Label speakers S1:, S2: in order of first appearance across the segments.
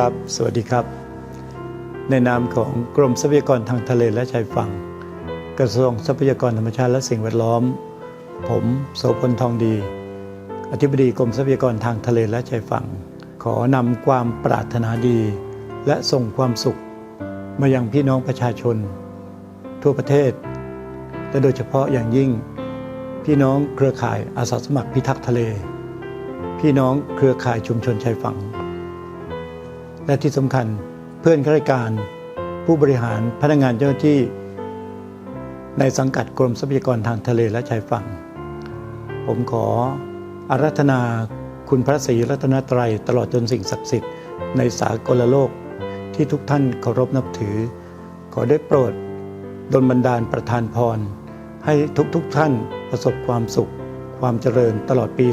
S1: ครับ สวัสดีครับ ในนามของกรมทรัพยากรทางทะเลและชายฝั่ง กระทรวงทรัพยากรธรรมชาติและสิ่งแวดล้อม ผมโสพลทองดี อธิบดีกรมทรัพยากรทางทะเลและชายฝั่ง ขอนำความปรารถนาดี และส่งความสุข มายังพี่น้องประชาชน ทั่วประเทศ และโดยเฉพาะอย่างยิ่ง พี่น้องเครือข่ายอาสาสมัครพิทักษ์ทะเล พี่น้องเครือข่ายชุมชนชายฝั่ง และที่สำคัญเพื่อนข้าราชการ ผู้บริหารพนักงานเจ้าหน้าที่ ในสังกัดกรมทรัพยากรทางทะเลและชายฝั่ง ผมขออารัธนาคุณพระศรีรัตนตรัยตลอดจนสิ่งศักดิ์สิทธิ์ในสากลโลกที่ทุกท่านเคารพนับถือ ขอได้โปรดดลบันดาลประทานพร ให้ทุกๆทท่านประสบความสุข ความเจริญตลอดปี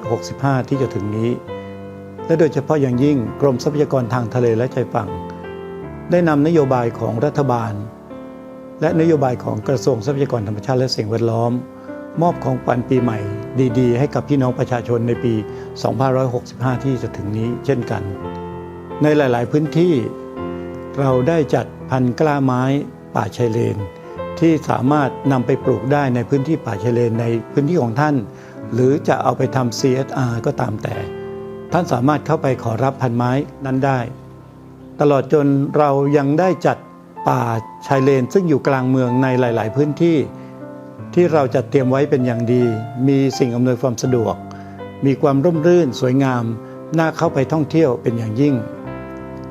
S1: 2565 ที่จะถึงนี้ และโดยเฉพาะอย่างยิ่งกรมทรัพยากรทางทะเลและชายฝั่ง ได้นำนโยบายของรัฐบาล และนโยบายของกระทรวงทรัพยากรธรรมชาติและสิ่งแวดล้อม มอบของขวัญปีใหม่ดี ๆ ให้กับพี่น้องประชาชนในปี 2565 ที่จะถึงนี้เช่นกัน ในหลาย ๆ พื้นที่ เราได้จัดพันธุ์กล้าไม้ป่าชายเลน ที่สามารถนำไปปลูกได้ในพื้นที่ป่าชายเลนในพื้นที่ของท่าน หรือจะเอาไปทำ CSR ก็ตามแต่ ท่านสามารถเข้าไปขอรับพันไม้นั้นได้ ตลอดจนเรายังได้จัดป่าชายเลน ซึ่งอยู่กลางเมืองในหลาย ๆ พื้นที่ ที่เราจัดเตรียมไว้เป็นอย่างดี มีสิ่งอำนวยความสะดวก มีความร่มรื่น สวยงาม น่าเข้าไปท่องเที่ยวเป็นอย่างยิ่ง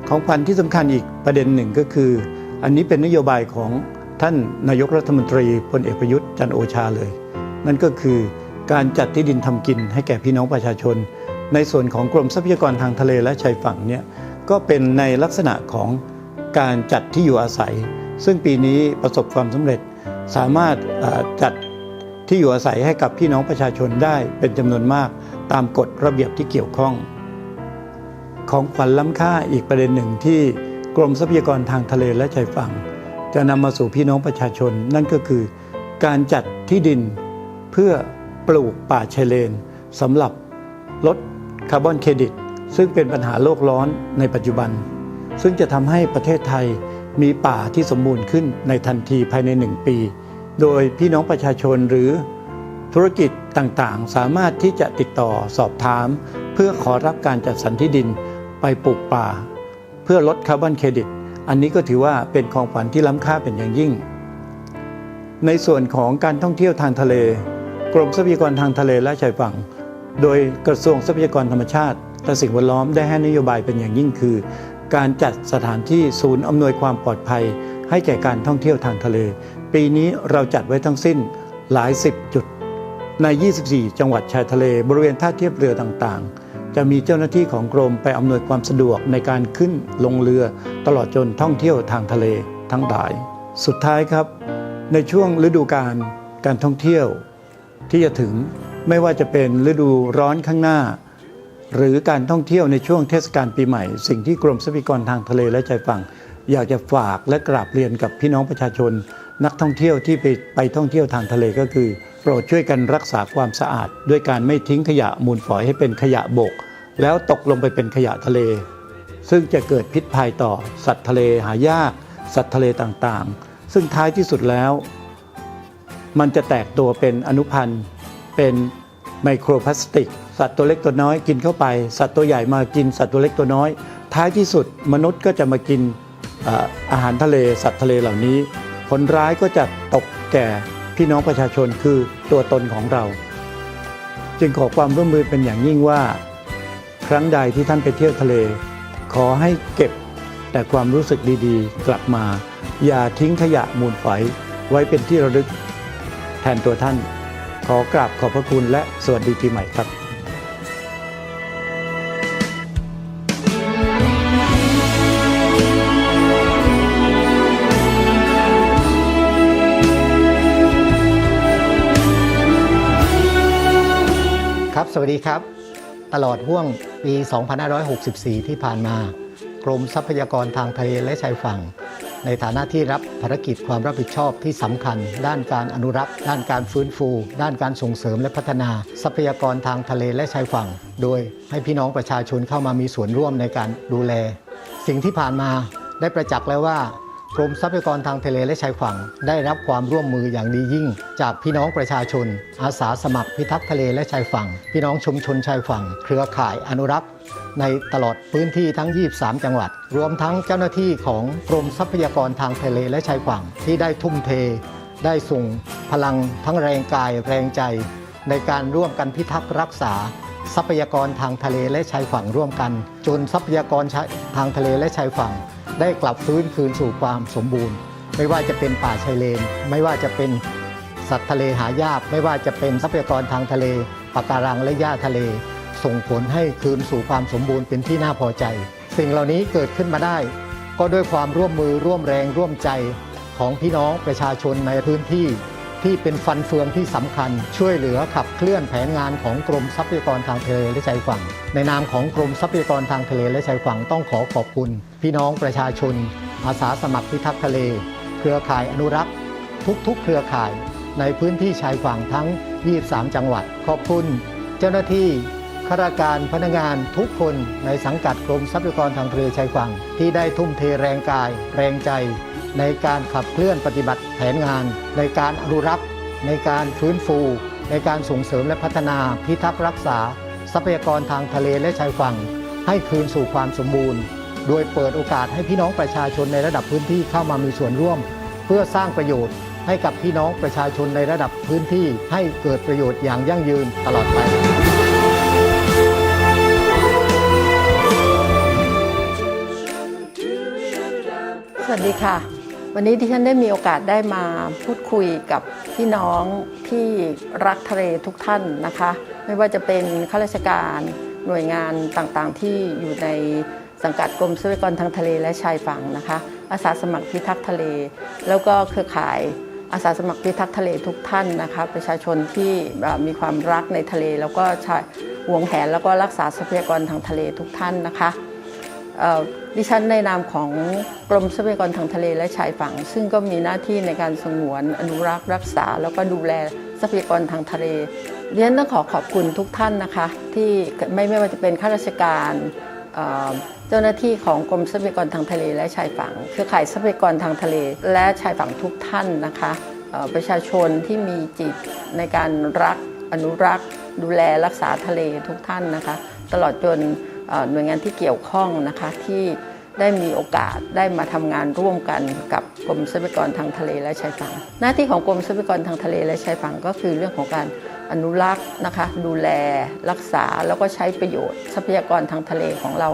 S1: ของขวัญที่สำคัญอีกประเด็นหนึ่งก็คือ อันนี้เป็นนโยบายของท่านนายกรัฐมนตรีพลเอกประยุทธ์จันโอชาเลย นั่นก็คือการจัดที่ดินทำกินให้แก่พี่น้องประชาชน ในส่วนของกรมทรัพยากรทางทะเลและชายฝั่งเนี่ยก็เป็นในลักษณะของการจัดที่อยู่อาศัย ซึ่งปีนี้ประสบความสำเร็จสามารถจัดที่อยู่อาศัยให้กับพี่น้องประชาชนได้เป็นจำนวนมากตามกฎระเบียบที่เกี่ยวข้อง ของขวัญล้ำค่าอีกประเด็นหนึ่งที่กรมทรัพยากรทางทะเลและชายฝั่ง จะนำมาสู่พี่น้องประชาชน นั่นก็คือการจัดที่ดินเพื่อปลูกป่าชายเลนสำหรับลด คาร์บอนเครดิตซึ่งเป็นปัญหาโลกร้อนในปัจจุบัน ซึ่งจะทำให้ประเทศไทยมีป่าที่สมบูรณ์ขึ้นในทันทีภายในหนึ่งปี โดยพี่น้องประชาชนหรือธุรกิจต่างๆ สามารถที่จะติดต่อสอบถาม เพื่อขอรับการจัดสรรที่ดินไปปลูกป่า เพื่อลดคาร์บอนเครดิต อันนี้ก็ถือว่าเป็นของขวัญที่ล้ำค่าเป็นอย่างยิ่ง ในส่วนของการท่องเที่ยวทางทะเล กรมทรัพยากรทางทะเลและชายฝั่ง โดยกระทรวงทรัพยากรธรรมชาติและสิ่งแวดล้อมได้ให้นโยบายเป็นอย่างยิ่งคือ การจัดสถานที่ศูนย์อำนวยความปลอดภัย ให้แก่การท่องเที่ยวทางทะเล ปีนี้เราจัดไว้ทั้งสิ้นหลายสิบจุด ใน 24 จังหวัดชายทะเล บริเวณท่าเทียบเรือต่างๆ จะมีเจ้าหน้าที่ของกรมไปอำนวยความสะดวกในการขึ้นลงเรือตลอดจนท่องเที่ยวทางทะเลทั้งหลาย สุดท้ายครับ ในช่วงฤดูการการท่องเที่ยวที่จะถึง ไม่ว่าจะเป็นฤดูร้อนข้างหน้า หรือการท่องเที่ยวในช่วงเทศกาลปีใหม่ สิ่งที่กรมทรัพยากรทางทะเลและชายฝั่ง อยากจะฝากและกราบเรียนกับพี่น้องประชาชน นักท่องเที่ยวที่ไปไปท่องเที่ยวทางทะเลก็คือ โปรดช่วยกันรักษาความสะอาด ด้วยการไม่ทิ้งขยะมูลฝอยให้เป็นขยะบก แล้วตกลงไปเป็นขยะทะเล ซึ่งจะเกิดพิษภัยต่อ สัตว์ทะเลหายาก สัตว์ทะเลต่างๆ ซึ่งท้ายที่สุดแล้ว มันจะแตกตัวเป็นอนุพันธ์ เป็นไมโครพลาสติก สัตว์ตัวเล็กตัวน้อยกินเข้าไป สัตว์ตัวใหญ่มากินสัตว์ตัวเล็กตัวน้อย ท้ายที่สุดมนุษย์ก็จะมากินอาหารทะเลสัตว์ทะเลเหล่านี้ ผลร้ายก็จะตกแก่พี่น้องประชาชนคือตัวตนของเรา จึงขอความร่วมมือเป็นอย่างยิ่งว่า ครั้งใดที่ท่านไปเที่ยวทะเล ขอให้เก็บแต่ความรู้สึกดีๆ กลับมา อย่าทิ้งขยะมูลฝอยไว้เป็นที่ระลึกแทนตัวท่าน ขอกราบขอบพระคุณและสวัสดีปีใหม่ครับ
S2: ครับสวัสดีครับ ตลอดห่วงปี 2564 ที่ผ่านมา กรมทรัพยากรทางทะเลและชายฝั่ง ในฐานะที่รับภารกิจความรับผิดชอบที่สำคัญ ด้านการอนุรักษ์ ด้านการฟื้นฟู ด้านการส่งเสริมและพัฒนา ทรัพยากรทางทะเลและชายฝั่ง โดยให้พี่น้องประชาชนเข้ามามีส่วนร่วมในการดูแล สิ่งที่ผ่านมาได้ประจักษ์แล้วว่ากรมทรัพยากรทางทะเลและชายฝั่ง ได้รับความร่วมมืออย่างดียิ่ง จากพี่น้องประชาชน อาสาสมัครพิทักษ์ทะเลและชายฝั่ง พี่น้องชุมชนชายฝั่ง เครือข่ายอนุรักษ์ ในตลอดพื้นที่ทั้ง 23 จังหวัด รวมทั้งเจ้าหน้าที่ของกรมทรัพยากรทางทะเลและชายฝั่งที่ได้ทุ่มเท ได้ส่งพลังทั้งแรงกายแรงใจ ในการร่วมกันพิทักษ์รักษา ทรัพยากรทางทะเลและชายฝั่งร่วมกัน จนทรัพยากรทางทะเลและชายฝั่ง ได้กลับฟื้นคืนสู่ความสมบูรณ์ ไม่ว่าจะเป็นป่าชายเลน ไม่ว่าจะเป็นสัตว์ทะเลหายาก ไม่ว่าจะเป็นทรัพยากรทางทะเลปะการังและหญ้าทะเล ส่งผลให้คืนสู่ความสมบูรณ์เป็นที่น่าพอใจ สิ่งเหล่านี้เกิดขึ้นมาได้ ก็ด้วยความร่วมมือร่วมแรงร่วมใจของพี่น้องประชาชนในพื้นที่ ที่เป็นฟันเฟืองที่สำคัญ ช่วยเหลือขับเคลื่อนแผนงานของกรมทรัพยากรทางทะเลและชายฝั่ง ในนามของกรมทรัพยากรทางทะเลและชายฝั่งต้องขอขอบคุณ พี่น้องประชาชน อาสาสมัครพิทักษ์ทะเล เครือข่ายอนุรักษ์ ทุกๆ เครือข่ายในพื้นที่ชายฝั่งทั้ง 23 จังหวัด ขอบคุณ เจ้าหน้าที่ ข้าราชการพนักงานทุกคนในสังกัดกรมทรัพยากรทางทะเลชายฝั่ง ที่ได้ทุ่มเทแรงกาย แรงใจ ในการขับเคลื่อนปฏิบัติแผนงาน ในการอนุรักษ์ ในการฟื้นฟู ในการส่งเสริมและพัฒนาพิทักษ์รักษา ทรัพยากรทางทะเลและชายฝั่ง ให้คืนสู่ความสมบูรณ์ โดยเปิดโอกาสให้พี่น้องประชาชนในระดับพื้นที่เข้ามามีส่วนร่วม เพื่อสร้างประโยชน์ให้กับพี่น้องประชาชนในระดับพื้นที่ให้เกิดประโยชน์อย่างยั่งยืนตลอดไป
S3: สวัสดีค่ะ วันนี้ที่ฉันได้มีโอกาสได้มาพูดคุยกับพี่น้องที่รักทะเลทุกท่านนะคะ ไม่ว่าจะเป็นข้าราชการหน่วยงานต่างๆ ที่อยู่ในสังกัดกรมทรัพยากรทางทะเลและชายฝั่งนะคะ อาสาสมัครพิทักษ์ทะเล แล้วก็เครือข่ายอาสาสมัครพิทักษ์ทะเลทุกท่านนะคะ ประชาชนที่มีความรักในทะเล แล้วก็ใช้หวงแหนแล้วก็รักษาทรัพยากรทางทะเลทุกท่านนะคะ ดิฉันในนามของกรมทรัพยากรทางทะเลและชายฝั่ง ซึ่งก็มีหน้าที่ในการสงวนอนุรักษ์รักษา แล้วก็ดูแลทรัพยากรทางทะเลดิฉันต้องขอขอบคุณทุกท่านนะคะ ที่ไม่ไม่ว่าจะเป็นข้าราชการเจ้าหน้าที่ของกรมทรัพยากรทางทะเลและชายฝั่งเครือข่ายทรัพยากรทางทะเล และชายฝั่งทุกท่านนะคะประชาชนที่มีจิตในการรักอนุรักษ์ ดูแลรักษาทะเลทุกท่านนะคะ ตลอดจน หน่วยงานที่เกี่ยวข้องนะคะที่ได้มีโอกาสได้มาทำงานร่วมกันกับกรมทรัพยากรทางทะเลและชายฝั่ง หน้าที่ของกรมทรัพยากรทางทะเลและชายฝั่งก็คือเรื่องของการอนุรักษ์นะคะ ดูแลรักษาแล้วก็ใช้ประโยชน์ทรัพยากรทางทะเลของเรา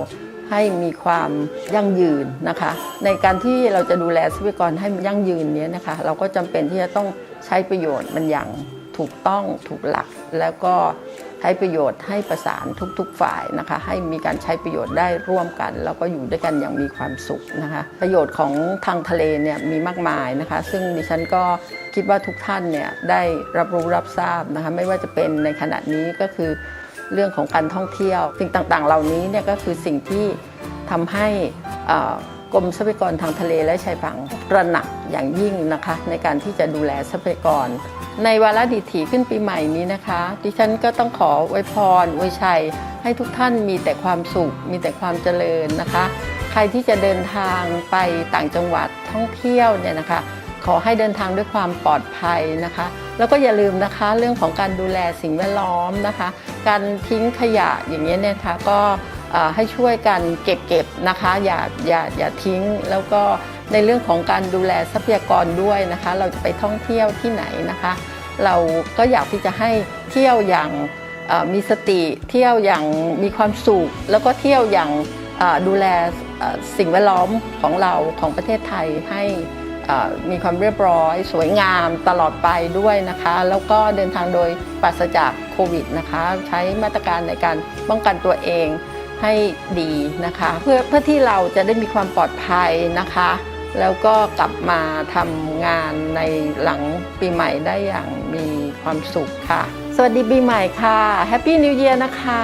S3: ให้มีความยั่งยืนนะคะ ในการที่เราจะดูแลทรัพยากรให้ยั่งยืนนี้นะคะ เราก็จำเป็นที่จะต้องใช้ประโยชน์มันอย่างถูกต้องถูกหลักแล้วก็ ช้ประโยชน์ให้ประสานทุกๆฝ่ายนะคะ ให้มีการใช้ประโยชน์ได้ร่วมกัน แล้วก็อยู่ด้วยกันอย่างมีความสุขนะคะ ประโยชน์ของทางทะเลเนี่ยมีมากมายนะคะ ซึ่งดิฉันก็คิดว่าทุกท่านเนี่ยได้รับรู้รับทราบนะคะไม่ว่าจะเป็นในขณะนี้ก็คือเรื่องของการท่องเที่ยว สิ่งต่างๆ เหล่านี้เนี่ยก็คือสิ่งที่ทำให้กรมทรัพยากรทางทะเลและชายฝั่งตระหนักอย่างยิ่งนะคะ ในการที่จะดูแลทรัพยากร ในวาระดิถีขึ้นปีใหม่นี้นะคะ ดิฉันก็ต้องขออวยพรอวยชัย ให้ทุกท่านมีแต่ความสุข มีแต่ความเจริญนะคะ ใครที่จะเดินทางไปต่างจังหวัดท่องเที่ยวเนี่ยนะคะ ขอให้เดินทางด้วยความปลอดภัยนะคะ แล้วก็อย่าลืมนะคะเรื่องของการดูแลสิ่งแวดล้อมนะคะ การทิ้งขยะอย่างนี้ยเนี่ยนะคะก็ให้ช่วยกันเก็บเก็บนะคะ อย่าอย่าอย่าทิ้งแล้วก็ ในเรื่องของการดูแลทรัพยากรด้วยนะคะ เราจะไปท่องเที่ยวที่ไหนนะคะ เราก็อยากที่จะให้เที่ยวอย่างมีสติเที่ยวอย่างมีความสุข แล้วก็เที่ยวอย่างดูแลสิ่งแวดล้อมของเราของประเทศไทยให้มีความเรียบร้อย สวยงามตลอดไปด้วยนะคะ แล้วก็เดินทางโดยปราศจากโควิดนะคะ ใช้มาตรการในการป้องกันตัวเองให้ดีนะคะ เพื่อเพื่อที่เราจะได้มีความปลอดภัยนะคะ แล้วก็กลับมาทำงานในหลังปีใหม่ได้อย่างมีความสุขค่ะ สวัสดีปีใหม่ค่ะแฮปปี้นิว e ย r นะคะ